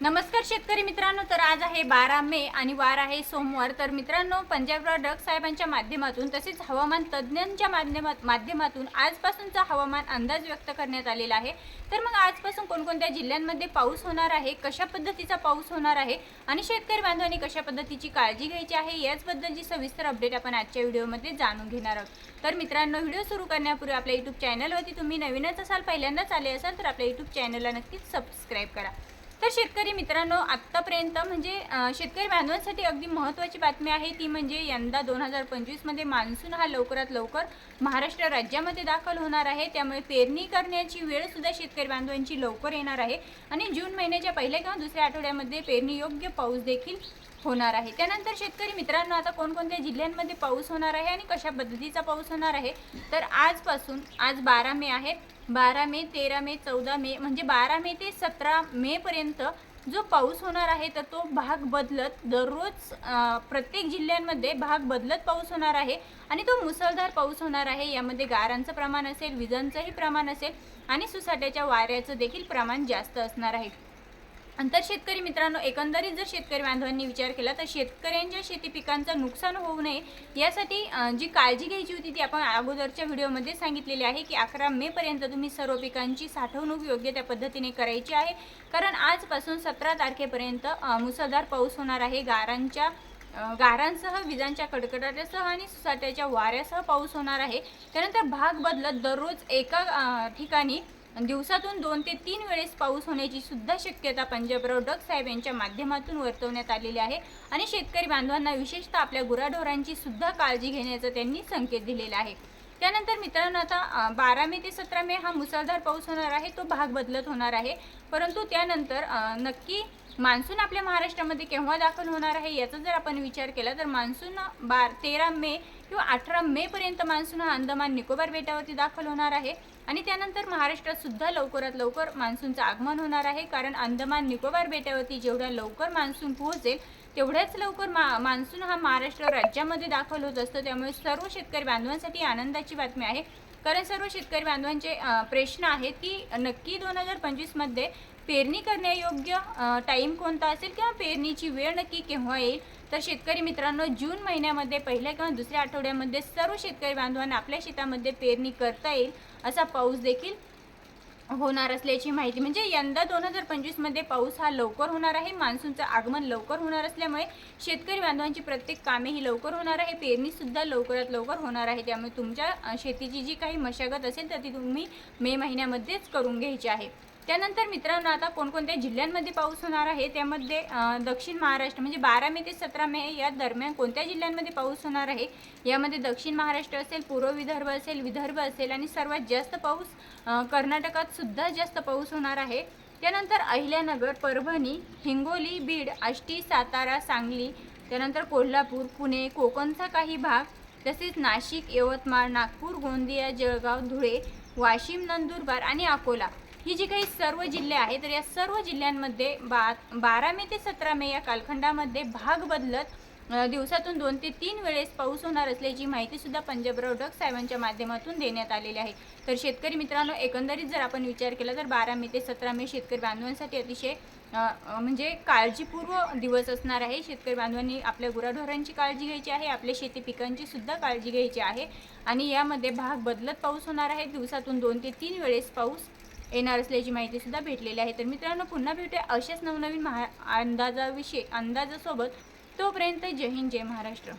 नमस्कार शेतकरी मित्रांनो तर आज आहे बारा मे आणि वार आहे सोमवार. तर मित्रांनो पंजाबराव डग साहेबांच्या माध्यमातून तसेच हवामान तज्ज्ञांच्या माध्यमात माध्यमातून आजपासूनचा हवामान अंदाज व्यक्त करण्यात आलेला आहे. तर मग आजपासून कोणकोणत्या जिल्ह्यांमध्ये पाऊस होणार आहे कशा पद्धतीचा पाऊस होणार आहे आणि शेतकरी बांधवांनी कशा पद्धतीची काळजी घ्यायची आहे याचबद्दलची सविस्तर अपडेट आपण आजच्या व्हिडिओमध्ये जाणून घेणार आहोत. तर मित्रांनो व्हिडिओ सुरू करण्यापूर्वी आपल्या यूट्यूब चॅनलवरती तुम्ही नवीनच असाल पहिल्यांदाच आले असाल तर आपल्या यूट्यूब चॅनलला नक्कीच सबस्क्राईब करा. तर शेतकरी मित्रांनो आत्तापर्यंत म्हणजे शेतकरी बांधवांसाठी अगदी महत्त्वाची बातमी आहे ती म्हणजे यंदा दोन हजार पंचवीसमध्ये मान्सून हा लवकरात लवकर महाराष्ट्र राज्यामध्ये दाखल होणार आहे. त्यामुळे पेरणी करण्याची वेळसुद्धा शेतकरी बांधवांची लवकर येणार आहे आणि जून महिन्याच्या पहिल्या किंवा दुसऱ्या आठवड्यामध्ये पेरणी योग्य पाऊस देखील होणार आहे. त्यानंतर शेतकरी मित्रांनो आता कोणकोणत्या जिल्ह्यांमध्ये पाऊस होणार आहे आणि कशा पद्धतीचा पाऊस होणार आहे? तर आजपासून आज बारा मे आहे. बारा मे तेरा मे चौदा मे म्हणजे बारा मे ते सतरा मे पर्यंत जो पाऊस होणार आहे तर तो भाग बदलत दररोज प्रत्येक जिल्ह्यांमध्ये भाग बदलत पाऊस होणार आहे आणि तो मुसळधार पाऊस होणार आहे. यामध्ये गारांचं प्रमाण असेल विजांचंही प्रमाण असेल आणि सुसाट्याच्या वाऱ्याचं देखील प्रमाण जास्त असणार आहे. अंतर शेतकरी मित्रांनो एकंदरीत जर शेतकरी बांधवांनी विचार केला तर शेतकऱ्यांच्या शेती पिकांचं नुकसान होऊ नये यासाठी जी काळजी घ्यायची होती ती आपण अगोदरच्या व्हिडिओमध्ये सांगितलेली आहे की अकरा मेपर्यंत तुम्ही सर्व पिकांची साठवणूक योग्य त्या पद्धतीने करायची आहे. कारण आजपासून सतरा तारखेपर्यंत मुसळधार पाऊस होणार आहे. गारांच्या गारांसह विजांच्या कडकडाटासह आणि सुसाट्याच्या वाऱ्यासह पाऊस होणार आहे. त्यानंतर भाग बदलत दररोज एका ठिकाणी दिवसातून दोन ते तीन वेळेस पाऊस होण्याची सुद्धा शक्यता पंजाबराव डग साहेब यांच्या माध्यमातून वर्तवण्यात आलेली आहे. आणि शेतकरी बांधवांना विशेषतः आपल्या गुराढोरांची सुद्धा काळजी घेण्याचा त्यांनी संकेत दिलेला आहे. त्यानंतर मित्रांनो आता बारा मे ते सतरा मे हा मुसळधार पाऊस होणार आहे तो भाग बदलत होणार आहे. परंतु त्यानंतर नक्की मान्सून आपल्या महाराष्ट्रामध्ये केव्हा दाखल होणार आहे याचा जर आपण विचार केला तर मान्सून बार तेरा मे किंवा अठरा मेपर्यंत मान्सून हा अंदमान निकोबार बेटावरती दाखल होणार आहे. आणि त्यानंतर महाराष्ट्रात सुद्धा लवकरात लवकर मान्सूनचं आगमन होणार आहे कारण अंदमान निकोबार बेटावरती जेवढ्या लवकर मान्सून पोहोचेल तेवढ्याच लवकर मा मान्सून हा महाराष्ट्र राज्यामध्ये दाखल होत असतो. त्यामुळे सर्व शेतकरी बांधवांसाठी आनंदाची बातमी आहे. कारण सर्व शेतकरी बांधवांचे प्रश्न आहेत की नक्की दोन हजार पंचवीसमध्ये पेरणी करण्यायोग्य टाईम कोणता असेल किंवा पेरणीची वेळ नक्की केव्हा येईल? तर शेतकरी मित्रांनो जून महिन्यामध्ये पहिल्या किंवा दुसऱ्या आठवड्यामध्ये सर्व शेतकरी बांधवांना आपल्या शेतामध्ये पेरणी करता येईल असा पाऊस देखील होणार असल्याची माहिती. म्हणजे यंदा दोन हजार पंचवीसमध्ये पाऊस हा लवकर होणार आहे. मान्सूनचं आगमन लवकर होणार असल्यामुळे शेतकरी बांधवांची प्रत्येक कामे ही लवकर होणार आहे. पेरणीसुद्धा लवकरात लवकर होणार आहे. त्यामुळे तुमच्या शेतीची जी काही मशागत असेल तर ती तुम्ही मे महिन्यामध्येच करून घ्यायची आहे. त्यानंतर मित्रांनो आता कोणकोणत्या जिल्ह्यांमध्ये पाऊस होणार आहे त्यामध्ये दक्षिण महाराष्ट्र म्हणजे बारा मे ते सतरा मे या दरम्यान कोणत्या जिल्ह्यांमध्ये पाऊस होणार आहे? यामध्ये दक्षिण महाराष्ट्र असेल पूर्व विदर्भ असेल विदर्भ असेल आणि सर्वात जास्त पाऊस कर्नाटकात सुद्धा जास्त पाऊस होणार आहे. त्यानंतर अहिल्यानगर परभणी हिंगोली बीड आष्टी सातारा सांगली त्यानंतर कोल्हापूर पुणे कोकणचा काही भाग तसेच नाशिक यवतमाळ नागपूर गोंदिया जळगाव धुळे वाशिम नंदुरबार आणि अकोला. ही जी काही सर्व जिल्हे आहेत तर या सर्व जिल्ह्यांमध्ये बा बारा मे ते सतरा मे या कालखंडामध्ये भाग बदलत दिवसातून दोन ते तीन वेळेस पाऊस होणार असल्याची माहितीसुद्धा पंजाबराव डग साहेबांच्या माध्यमातून देण्यात आलेली आहे. तर शेतकरी मित्रांनो एकंदरीत जर आपण विचार केला तर बारा मे ते सतरा मे शेतकरी बांधवांसाठी अतिशय म्हणजे काळजीपूर्व दिवस असणार आहे. शेतकरी बांधवांनी आपल्या गुराढोरांची काळजी घ्यायची आहे आपल्या शेती पिकांची सुद्धा काळजी घ्यायची आहे. आणि यामध्ये भाग बदलत पाऊस होणार आहे. दिवसातून दोन ते तीन वेळेस पाऊस येणार असल्याची माहितीसुद्धा भेटलेली आहे. तर मित्रांनो पुन्हा भेटूया अशाच नवनवीन महा अंदाजाविषयी अंदाजासोबत. तोपर्यंत जय हिंद जय महाराष्ट्र.